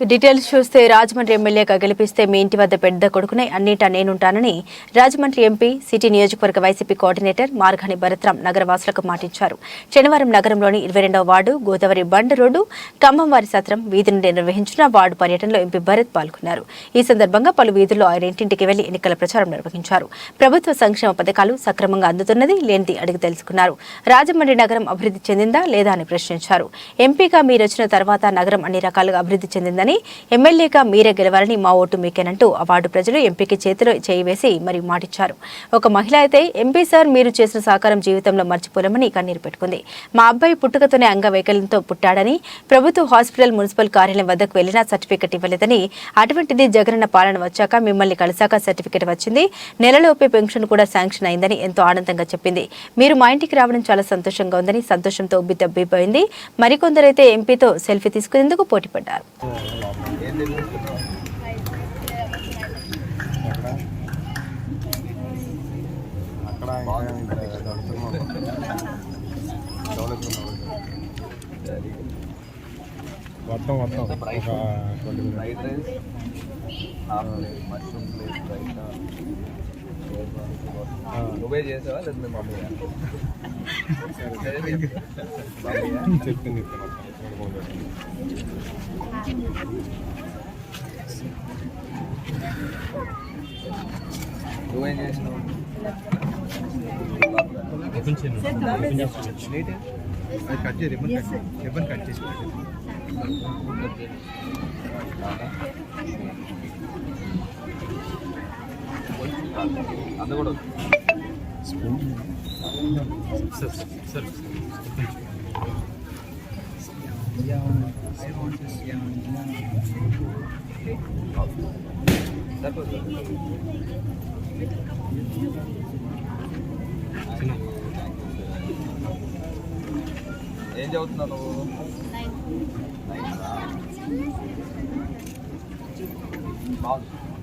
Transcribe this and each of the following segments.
Details చూస్తే రాజమండ్రి ఎమ్మెల్యేగా గెలిపిస్తే మీ ఇంటి వద్ద పెద్ద కొడుకునే అన్నిటా నేనుంటానని రాజమండ్రి ఎంపీ సిటీ నియోజకవర్గ వైసీపీ కోఆర్డినేటర్ మార్గాని భరత్రాం నగరవాసులకు మాటించారు శనివారం నగరంలోని ఇరవై రెండవ వార్డు గోదావరి బండ్ రోడ్డు ఖమ్మంవారి సత్రం వీధి నుండి నిర్వహించిన వార్డు పర్యటనలో ఎంపీ భరత్ పాల్గొన్నారు. ఈ సందర్భంగా పలు వీధుల్లో ఆయన ఇంటింటికి వెళ్ళి ఎన్నికల ప్రచారం నిర్వహించారు. ప్రభుత్వ సంక్షేమ పథకాలు సక్రమంగా అందుతున్నది లేనిది అడిగి తెలుసుకున్నారు. రాజమండ్రి నగరం అభివృద్ధి చెందిందా లేదా అని ప్రశ్నించారు. ఎంపీగా మీరొచ్చిన తర్వాత నగరం అన్ని రకాలుగా అభివృద్ధి చెందిందని ఎమ్మెల్యేగా మీరే గెలవాలని మా ఓటు మీకేనంటూ అవార్డు ప్రజలు ఎంపీకి చేతిలో చేయివేసి మరి మాటిచ్చారు. ఒక మహిళ అయితే ఎంపీ సార్ మీరు చేసిన సహకారం జీవితంలో మర్చిపోలేమని కన్నీరు పెట్టుకుంది. మా అబ్బాయి పుట్టుకతోనే అంగవైకల్యంతో పుట్టాడని ప్రభుత్వ హాస్పిటల్ మున్సిపల్ కార్యాలయం వద్దకు వెళ్ళినా సర్టిఫికెట్ ఇవ్వలేదని అటువంటిది జగనన్న పాలన వచ్చాక మిమ్మల్ని కలిసాక సర్టిఫికెట్ వచ్చింది. నెలలోపే పెన్షన్ కూడా శాంక్షన్ అయిందని ఎంతో ఆనందంగా చెప్పింది. మీరు మా ఇంటికి రావడం చాలా సంతోషంగా ఉందని సంతోషంతో ఉబ్బి తబ్బిపోయింది మరికొందరైతే ఎంపీతో సెల్ఫీ తీసుకునేందుకు పోటీపడ్డారు అక్కడ మొత్తం మొత్తం ఒక twenty fried rice mushroom plate raita నువ్వే చేసావా? లేదు మీ మమ్మీ చెప్పింది నువ్వేం చేసినావు? కట్ చేయి రిబ్బన్ కట్ రిబ్బన్ కట్ చేసి అందు కూడా ఏం చదువుతున్నావు నువ్వు బాగుంది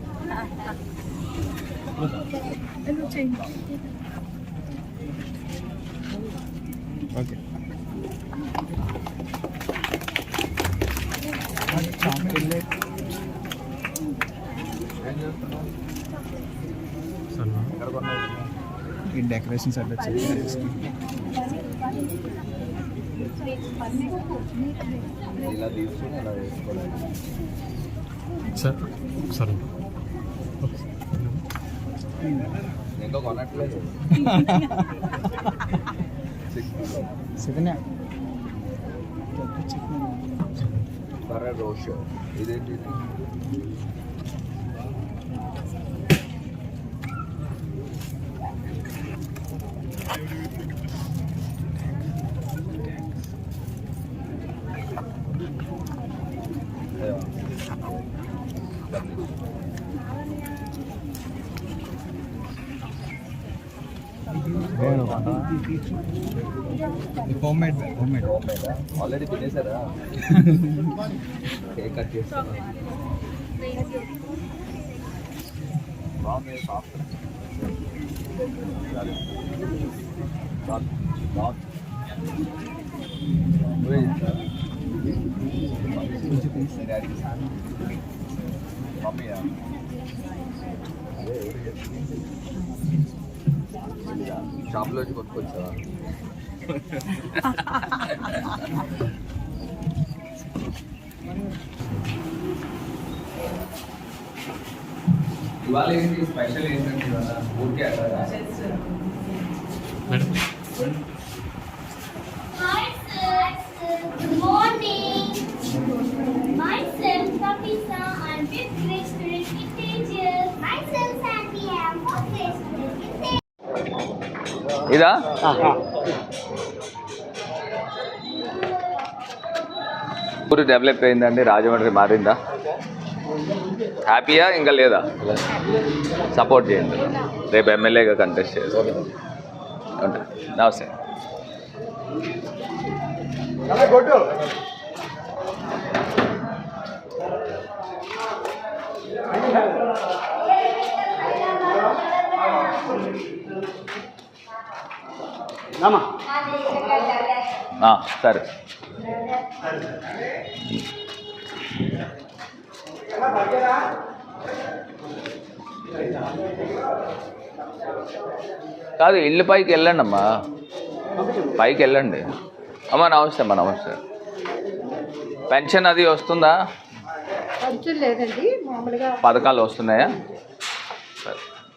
ఓకే ఈ డెకరేషన్స్ ఇలా తీసుకుని ఇలా వేసుకోలేదు సార్ సరే. ఇంకా కొనట్లేదు సెకండ్ సరే రోష్ ఇదేంటి Homemade homemade already తినేసారా cake cut చేస్తాను బాగుంది సాఫ్ట్ బాగుంది నువ్వే చేస్తావా? మీ డాడీకి ఇస్తాను. మమ్మీయా అదే ఎవరు చేస్తారు? షాప్లోంచి కొట్టుకొచ్చావా ఇవాళ ఏంటి స్పెషల్ ఏంటంటే ఇవాళ? ఊరికే అట్లా ఇదా? ఊరు డెవలప్ అయిందండి రాజమండ్రి మారిందా? హ్యాపీయా ఇంకా లేదా? సపోర్ట్ చేయండి. రేపు ఎమ్మెల్యేగా కంటెస్ట్ చేస్తాను నమస్తే నమస్తే. you. సరే. కాదు ఇల్లు పైకి వెళ్ళండి అమ్మా. పైకి వెళ్ళండి. అమ్మా నమస్తే అమ్మా నమస్తే. పెన్షన్ అది వస్తుందా? పథకాలు వస్తున్నాయా.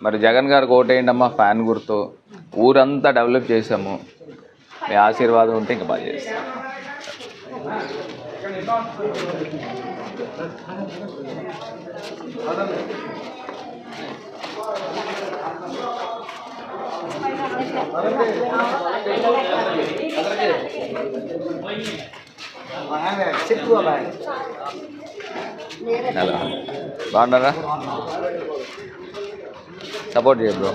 మరి జగన్ గారికి ఓటేయండి అమ్మా ఫ్యాన్ గుర్తు. ఊరంతా డెవలప్ చేసాము మీ ఆశీర్వాదం ఉంటే ఇంకా బాగా చేస్తాం. బాగున్నారా? సపోర్ట్ చేయ బ్రో.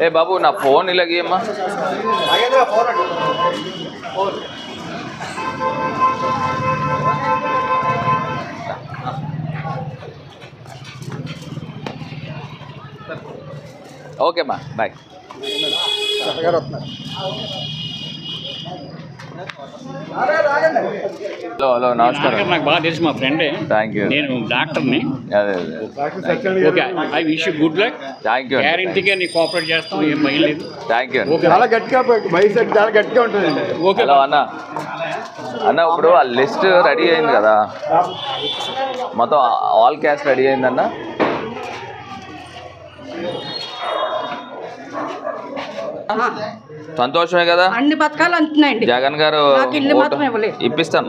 ఏ బాబు నా ఫోన్ ఇలాగేమ్మా ఓకేమ్మా బాయ్ హలో హలో నమస్కారం. నాకు బాగా తెలుసు మా ఫ్రెండే. థ్యాంక్ యూ నేను డాక్టర్ని. అదే అదే okay I wish you good luck. Thank you గ్యారంటీగా నీ కోఆపరేట్ చేస్తాం ఏం భయం లేదు. Thank you okay. చాలా గట్టిగా మైసెట్ చాలా గట్టిగా ఉంటుందండి. ఓకే. హలో అన్న. అన్న ఇప్పుడు ఆ లిస్ట్ రెడీ అయింది కదా? మొత్తం ఆల్ క్యాస్ట్ రెడీ అయిందన్న సంతోషమే కదా? అన్ని పథకాలు అందుతున్నాయండి జగన్ గారు నాకు ఇల్లు ఓటు మాత్రం ఇవ్వలేదు. ఇప్పిస్తాను.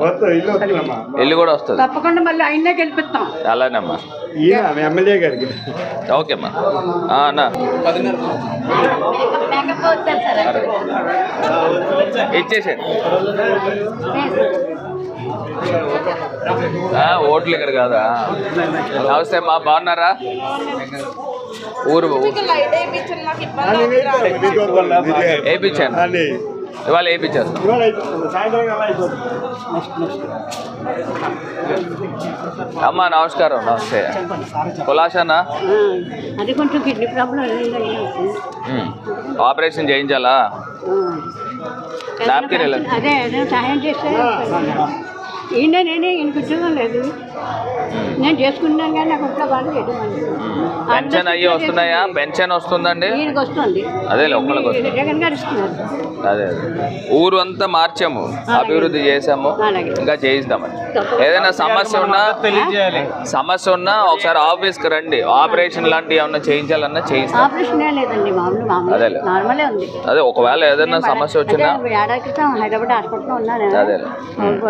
ఇల్లు కూడా వస్తుంది. తప్పకుండా మళ్ళీ ఆయన్నే గెలిపిస్తాం. అలానేమ్మా. ఎమ్మెల్యే గారికి. ఓకేమ్మా ఆ, అన్న. అరే. ఇచ్చేసేయండి. ఆ, ఓట్లు ఇక్కడ కాదా? నమస్తే మా బాగున్నారా? ఊరు వేయించాను. ఇవాళ వేయించేస్తాం. అమ్మా నమస్కారం. నమస్తే. కులాసనా అది కొంచెం కిడ్నీ ప్రాబ్లం ఉమ్. ఆపరేషన్ చేయించాలా? నాప్కిన్ అదే అదే సహాయం చేస్తే ఈయన నేనే ఈయనకు ఉద్యోగం లేదు. నేను చేసుకున్నాను కానీ నాకు ఒక్క బాధ లేదు. పెన్షన్ అయ్యి వస్తున్నాయా? పెన్షన్ వస్తుందండి? ఈయనకి వస్తుంది. అదేలే, ఒక్కళ్ళకి వస్తుంది. జగన్ గారు ఇస్తున్నారు. అదే అదే. ఊరు అంతా మార్చాము అభివృద్ధి చేసాము అలాగే. ఇంకా చేయిస్తామని ఏదైనా సమస్య ఉన్నా సమస్య ఉన్నా ఒకసారి ఆఫీస్కి రండి. ఆపరేషన్ లాంటివి ఏమన్నా చేయించాలన్నా చేయిస్తాం. ఆపరేషన్ లేదండి మామూలు మామూలు. అదేలే. నార్మలే ఉంది. అదే ఒకవేళ ఏదైనా సమస్య వచ్చినా అదే, ఏడాది క్రితం హైదరాబాద్ హాస్పిటల్లో ఉన్నాను. అదేలే.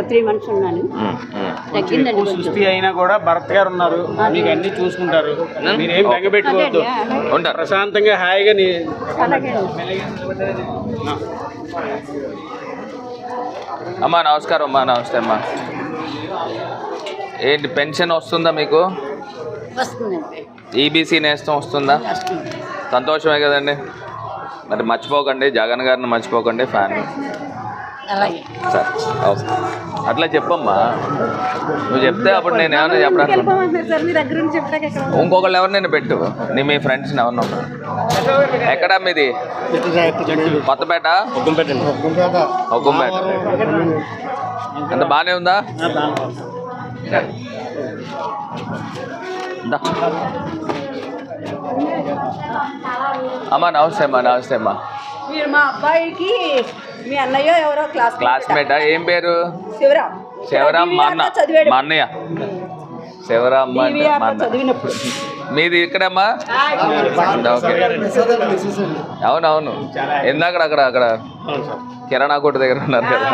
త్రీ మంత్స్ ఉన్నాను. ఉమ్, ఉమ్. తగ్గిందండి కొంచెం. సుస్థి అయినా కూడా భరత్ గారు ఉన్నారు. మీకు అన్ని చూసుకుంటారు. మీరేం బెంగ అదే పెట్టుకోవద్దు అండి, అలాగే. ఉంటారు. ప్రశాంతంగా హాయిగా నీ అమ్మా నమస్కారం అమ్మా నమస్తే అమ్మా. ఏంటి పెన్షన్ వస్తుందా మీకు? ఈబీసీ నేస్తం వస్తుందా. సంతోషమే కదండి. మరి మర్చిపోకండి జగన్ గారిని మర్చిపోకండి ఫ్యాన్. అలాగే. సరే ఓకే. అట్లా చెప్పమ్మా. నువ్వు చెప్తే అప్పుడు నేను ఏమన్నా చెప్పడానికి ఇంకొకళ్ళు ఎవరినైనా పెట్టు. నీ మీ ఫ్రెండ్స్ని ఎవరినో ఎక్కడా మీది? కొత్తపేట? ఒక్కంపేట అంత బాగానే ఉందా. అమ్మా నమస్తే అమ్మా నమస్తే అమ్మా. మీరు మా అబ్బాయికి మీ అన్నయ్య ఎవరో క్లాస్ క్లాస్మేటా ఏం పేరు? శివరాం. శివరాం మా అన్న. మా అన్నయ్య. శివరామ్మ అంటే DVR మా లో అన్న. చదివినప్పుడు. మీది ఇక్కడమ్మా? ఓకే. అవునవును. ఇందాక అక్కడ అక్కడ. కిరాణా కొట్టు దగ్గర ఉన్నారు కదా.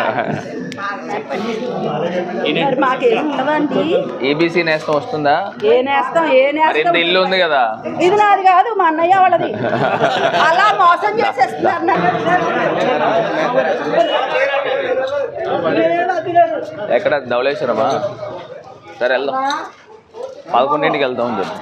ఉండదండి ఈబీసీ నేస్తం వస్తుందా? ఏ నేస్తాం ఏ మరి ఇంత నేస్తాం? ఇల్లు ఉంది కదా. ఇది నాది కాదు మా అన్నయ్య వాళ్ళది. అలా మోసం చేసేస్తున్నారు నన్ను. ఎక్కడ? ధవళేశ్వరమా? సరే వెళ్దాం. పదకొండింటికి చెప్పు.